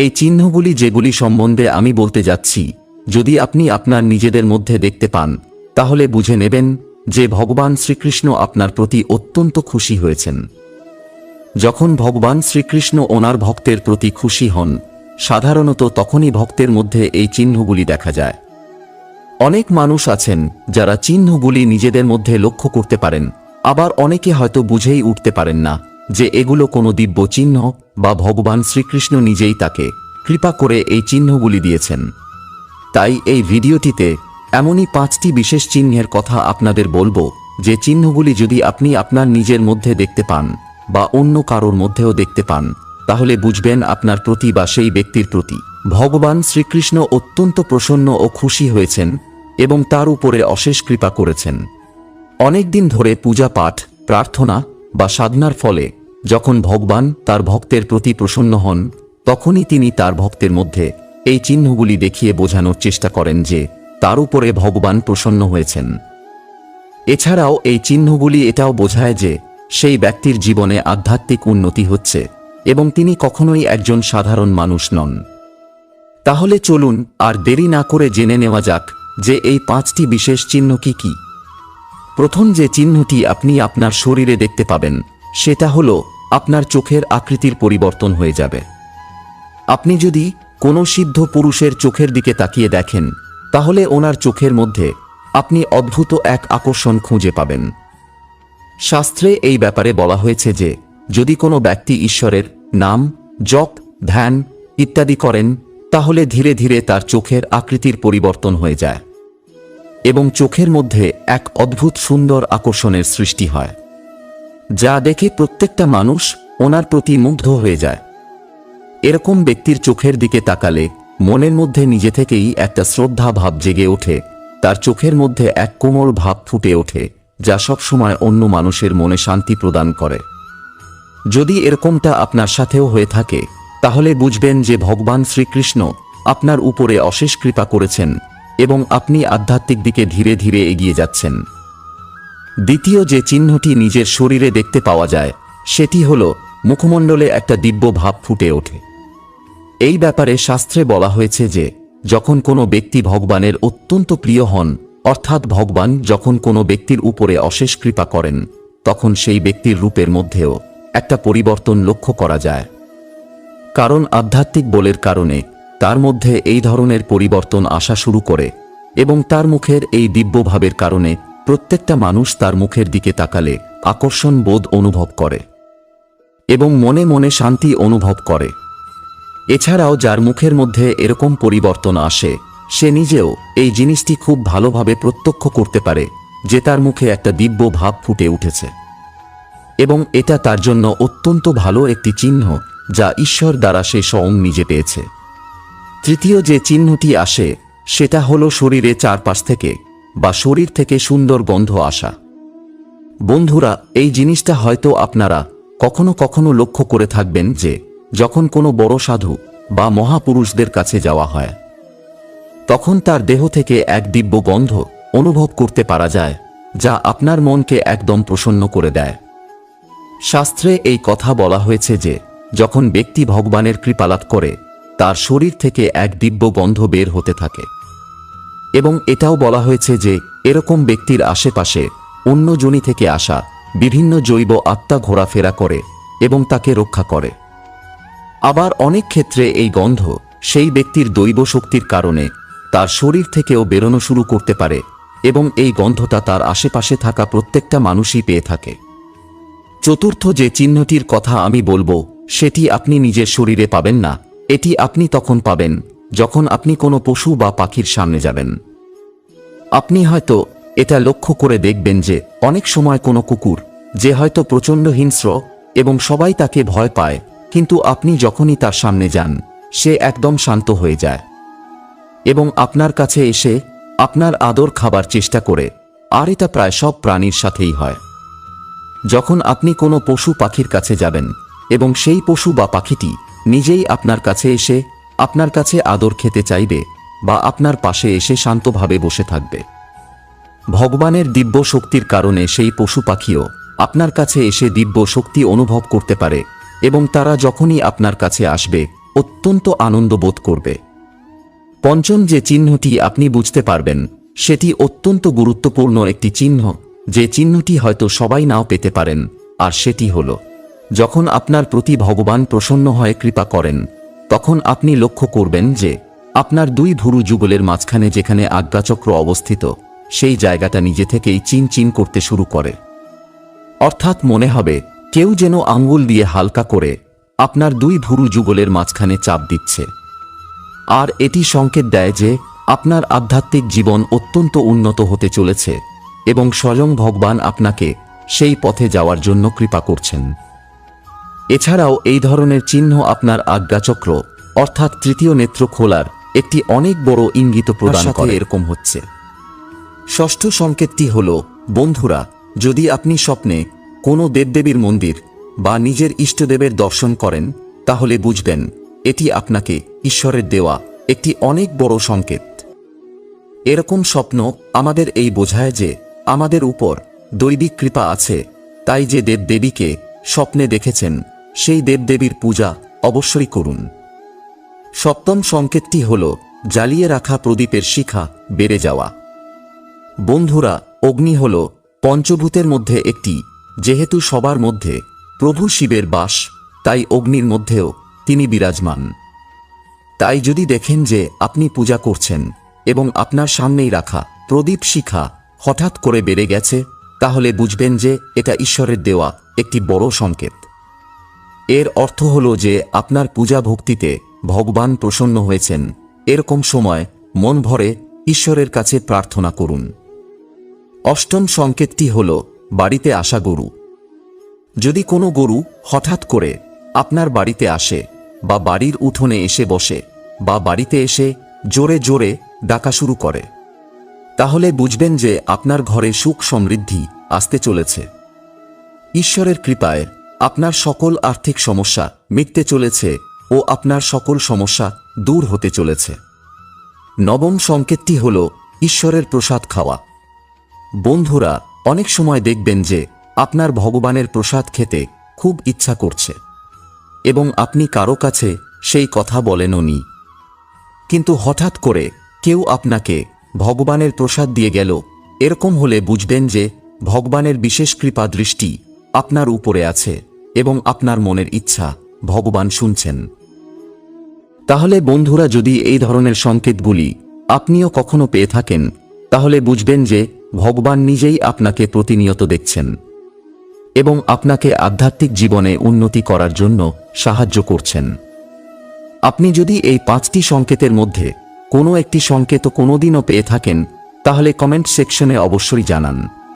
এই চিহ্নগুলি যেগুলি সম্বন্ধে আমি বলতে যাচ্ছি, যদি আপনি আপনার নিজেদের মধ্যে দেখতে পান, তাহলে বুঝে নেবেন যে ভগবান শ্রীকৃষ্ণ আপনার প্রতি অত্যন্ত খুশি হয়েছেন। যখন ভগবান শ্রীকৃষ্ণ ওনার ভক্তের প্রতি খুশি হন, সাধারণত তখনই ভক্তের মধ্যে এই চিহ্নগুলি দেখা যায়। অনেক মানুষ আছেন যারা চিহ্নগুলি নিজেদের মধ্যে লক্ষ্য করতে পারেন, আবার অনেকে হয়তো বুঝেই উঠতে পারেন না। যে এগুলো কোনো দিব্য চিহ্ন বা ভগবান শ্রীকৃষ্ণ নিজেই তাকে কৃপা করে এই চিহ্নগুলি দিয়েছেন। তাই এই ভিডিওটিতে এমনই পাঁচটি বিশেষ চিহ্নের কথা আপনাদের বলব, যে চিহ্নগুলি যদি আপনি আপনার নিজের মধ্যে দেখতে পান বা অন্য কারোর মধ্যেও দেখতে পান, তাহলে বুঝবেন আপনার প্রতি বা সেই ব্যক্তির প্রতি ভগবান শ্রীকৃষ্ণ অত্যন্ত প্রসন্ন ও খুশি হয়েছেন এবং তার উপরে অশেষ কৃপা করেছেন। অনেক দিন ধরে পূজা পাঠ, প্রার্থনা বা সাধনার ফলে যখন ভগবান তার ভক্তের প্রতি প্রসন্ন হন, তখনই তিনি তার ভক্তের মধ্যে এই চিহ্নগুলি দেখিয়ে বোঝানোর চেষ্টা করেন যে তার উপরে ভগবান প্রসন্ন হয়েছেন। এছাড়াও এই চিহ্নগুলি এটাও বোঝায় যে সেই ব্যক্তির জীবনে আধ্যাত্মিক উন্নতি হচ্ছে এবং তিনি কখনোই একজন সাধারণ মানুষ নন। তাহলে চলুন আর দেরি না করে জেনে নেওয়া যাক যে এই পাঁচটি বিশেষ চিহ্ন কি কি। প্রথম যে চিহ্নটি আপনি আপনার শরীরে দেখতে পাবেন, সেটা হল আপনার চোখের আকৃতির পরিবর্তন হয়ে যাবে। আপনি যদি কোনো সিদ্ধ পুরুষের চোখের দিকে তাকিয়ে দেখেন, তাহলে ওনার চোখের মধ্যে আপনি অদ্ভুত এক আকর্ষণ খুঁজে পাবেন। শাস্ত্রে এই ব্যাপারে বলা হয়েছে যে, যদি কোনো ব্যক্তি ঈশ্বরের নাম, জপ, ধ্যান ইত্যাদি করেন, তাহলে ধীরে ধীরে তার চোখের আকৃতির পরিবর্তন হয়ে যায়। এবং চোখের মধ্যে এক অদ্ভুত সুন্দর আকর্ষণের সৃষ্টি হয়, যা দেখে প্রত্যেকটা মানুষ ওনার প্রতি মুগ্ধ হয়ে যায়। এরকম ব্যক্তির চোখের দিকে তাকালে মনের মধ্যে নিজে থেকেই একটা শ্রদ্ধা ভাব জেগে ওঠে, তার চোখের মধ্যে এক কোমল ভাব ফুটে ওঠে, যা সবসময় অন্য মানুষের মনে শান্তি প্রদান করে। যদি এরকমটা আপনার সাথেও হয়ে থাকে, তাহলে বুঝবেন যে ভগবান শ্রীকৃষ্ণ আপনার উপরে অশেষ কৃপা করেছেন। এবং আপনি আধ্যাত্মিক দিকে ধীরে ধীরে এগিয়ে যাচ্ছেন। দ্বিতীয় যে চিহ্নটি নিজের শরীরে দেখতে পাওয়া যায়, সেটি হল মুখমণ্ডলে একটা দিব্য ভাব ফুটে ওঠে। এই ব্যাপারে শাস্ত্রে বলা হয়েছে যে, যখন কোনো ব্যক্তি ভগবানের অত্যন্ত প্রিয় হন, অর্থাৎ ভগবান যখন কোনো ব্যক্তির উপরে অশেষ কৃপা করেন, তখন সেই ব্যক্তির রূপের মধ্যেও একটা পরিবর্তন লক্ষ্য করা যায়। কারণ আধ্যাত্মিক বলের কারণে তার মধ্যে এই ধরনের পরিবর্তন আসা শুরু করে এবং তার মুখের এই দিব্যভাবের কারণে প্রত্যেকটা মানুষ তার মুখের দিকে তাকালে আকর্ষণ বোধ অনুভব করে এবং মনে মনে শান্তি অনুভব করে। এছাড়াও যার মুখের মধ্যে এরকম পরিবর্তন আসে, সে নিজেও এই জিনিসটি খুব ভালোভাবে প্রত্যক্ষ করতে পারে যে তার মুখে একটা দিব্য ভাব ফুটে উঠেছে। এবং এটা তার জন্য অত্যন্ত ভালো একটি চিহ্ন যা ঈশ্বর দ্বারা সে স্বয়ং নিজে পেয়েছে। তৃতীয় যে চিহ্নটি আসে, সেটা হলো শরীরে চারপাশ থেকে, বা শরীর থেকে সুন্দর গন্ধ আসা। বন্ধুরা, এই জিনিসটা হয়তো আপনারা কখনো কখনো লক্ষ্য করে থাকবেন যে, যখন কোনো বড় সাধু বা মহাপুরুষদের কাছে যাওয়া হয়, তখন তার দেহ থেকে এক দিব্য গন্ধ অনুভব করতে পারা যায়, যা আপনার মনকে একদম প্রসন্ন করে দেয়। শাস্ত্রে এই কথা বলা হয়েছে যে, যখন ব্যক্তি ভগবানের কৃপালাভ করে তার শরীর থেকে এক দিব্য গন্ধ বের হতে থাকে। এবং এটাও বলা হয়েছে যে, এরকম ব্যক্তির আশেপাশে অন্য জনি থেকে আসা বিভিন্ন জৈব আত্মা ঘোরাফেরা করে এবং তাকে রক্ষা করে। আবার অনেক ক্ষেত্রে এই গন্ধ সেই ব্যক্তির দৈব শক্তির কারণে তার শরীর থেকেও বেরোনো শুরু করতে পারে এবং এই গন্ধটা তার আশেপাশে থাকা প্রত্যেকটা মানুষই পেয়ে থাকে। চতুর্থ যে চিহ্নটির কথা আমি বলব, সেটি আপনি নিজের শরীরে পাবেন না। এটি আপনি তখন পাবেন, যখন আপনি কোনো পশু বা পাখির সামনে যাবেন। আপনি হয়তো এটা লক্ষ্য করে দেখবেন যে অনেক সময় কোনো কুকুর, যে হয়তো প্রচণ্ড হিংস্র এবং সবাই তাকে ভয় পায়, কিন্তু আপনি যখনই তার সামনে যান, সে একদম শান্ত হয়ে যায়। এবং আপনার কাছে এসে আপনার আদর খাবার চেষ্টা করে, আর এটা প্রায় সব প্রাণীর সাথেই হয়। যখন আপনি কোনো পশু পাখির কাছে যাবেন, এবং সেই পশু বা পাখিটি নিজেই আপনার কাছে এসে আপনার কাছে আদর খেতে চাইবে বা আপনার পাশে এসে শান্তভাবে বসে থাকবে। ভগবানের দিব্য শক্তির কারণে সেই পশু পাখিও আপনার কাছে এসে দিব্য শক্তি অনুভব করতে পারে এবং তারা যখনই আপনার কাছে আসবে, অত্যন্ত আনন্দ বোধ করবে। পঞ্চম যে চিহ্নটি আপনি বুঝতে পারবেন, সেটি অত্যন্ত গুরুত্বপূর্ণ একটি চিহ্ন, যে চিহ্নটি হয়তো সবাই নাও পেতে পারেন, আর সেটি হল যখন আপনার প্রতি ভগবান প্রসন্ন হয়ে কৃপা করেন, তখন আপনি লক্ষ্য করবেন যে, আপনার দুই ভুরু যুগলের মাঝখানে যেখানে আজ্ঞাচক্র অবস্থিত, সেই জায়গাটা নিজে থেকেই চিন চিন করতে শুরু করে। অর্থাৎ মনে হবে, কেউ যেন আঙ্গুল দিয়ে হালকা করে আপনার দুই ভুরু যুগলের মাঝখানে চাপ দিচ্ছে। আর এটি সংকেত দেয় যে, আপনার আধ্যাত্মিক জীবন অত্যন্ত উন্নত হতে চলেছে এবং স্বয়ং ভগবান আপনাকে সেই পথে যাওয়ার জন্য কৃপা করছেন। এছাড়াও এই ধরনের চিহ্ন আপনার আজ্ঞাচক্র অর্থাৎ তৃতীয় নেত্র খোলার একটি অনেক বড় ইঙ্গিত প্রদান করে। এরকম হচ্ছে। ষষ্ঠ সংকেতটি হল বন্ধুরা যদি আপনি স্বপ্নে কোনো দেবদেবীর মন্দির বা নিজের ইষ্টদেবের দর্শন করেন তাহলে বুঝবেন এটি আপনাকে ঈশ্বরের দেওয়া একটি অনেক বড় সংকেত। এরকম স্বপ্ন আমাদের এই বোঝায় যে আমাদের উপর দৈবিক কৃপা আছে তাই যে দেবদেবীকে স্বপ্নে দেখেছেন সেই দেবদেবীর পূজা অবশ্যই করুন। সপ্তম সংকেতটি হল, জ্বালিয়ে রাখা প্রদীপের শিখা বেড়ে যাওয়া। বন্ধুরা, অগ্নি হল পঞ্চভূতের মধ্যে একটি, যেহেতু সবার মধ্যে প্রভু শিবের বাস, তাই অগ্নির মধ্যেও তিনি বিরাজমান। তাই যদি দেখেন যে আপনি পূজা করছেন এবং আপনার সামনেই রাখা প্রদীপ শিখা হঠাৎ করে বেড়ে গেছে, তাহলে বুঝবেন যে এটা ঈশ্বরের দেওয়া একটি বড় সংকেত। এর অর্থ হল যে আপনার পূজা ভক্তিতে ভগবান প্রসন্ন হয়েছেন। এরকম সময় মন ভরে ঈশ্বরের কাছে প্রার্থনা করুন। অষ্টম সংকেতটি হল, বাড়িতে আসা গরু। যদি কোনো গরু হঠাৎ করে আপনার বাড়িতে আসে বা বাড়ির উঠোনে এসে বসে বা বাড়িতে এসে জোরে জোরে ডাকা শুরু করে, তাহলে বুঝবেন যে আপনার ঘরে সুখ সমৃদ্ধি আসতে চলেছে। ঈশ্বরের কৃপায় আপনার সকল আর্থিক সমস্যা মিটতে চলেছে ও আপনার সকল সমস্যা দূর হতে চলেছে। নবম সংকেতটি হল ঈশ্বরের প্রসাদ খাওয়া। বন্ধুরা, অনেক সময় দেখবেন যে আপনার ভগবানের প্রসাদ খেতে খুব ইচ্ছা করছে এবং আপনি কারও কাছে সেই কথা বলেনও নি। কিন্তু হঠাৎ করে কেউ আপনাকে ভগবানের প্রসাদ দিয়ে গেল, এরকম হলে বুঝবেন যে ভগবানের বিশেষ কৃপা দৃষ্টি আপনার উপরে আছে এবং আপনার মনের ইচ্ছা ভগবান শুনছেন। তাহলে বন্ধুরা যদি এই ধরনের সংকেতগুলি আপনিও কখনো পেয়ে থাকেন, তাহলে বুঝবেন যে ভগবান নিজেই আপনাকে প্রতিনিয়ত দেখছেন এবং আপনাকে আধ্যাত্মিক জীবনে উন্নতি করার জন্য সাহায্য করছেন। আপনি যদি এই পাঁচটি সংকেতের মধ্যে কোনো একটি সংকেত কোনোদিনও পেয়ে থাকেন, তাহলে কমেন্ট সেকশনে অবশ্যই জানান।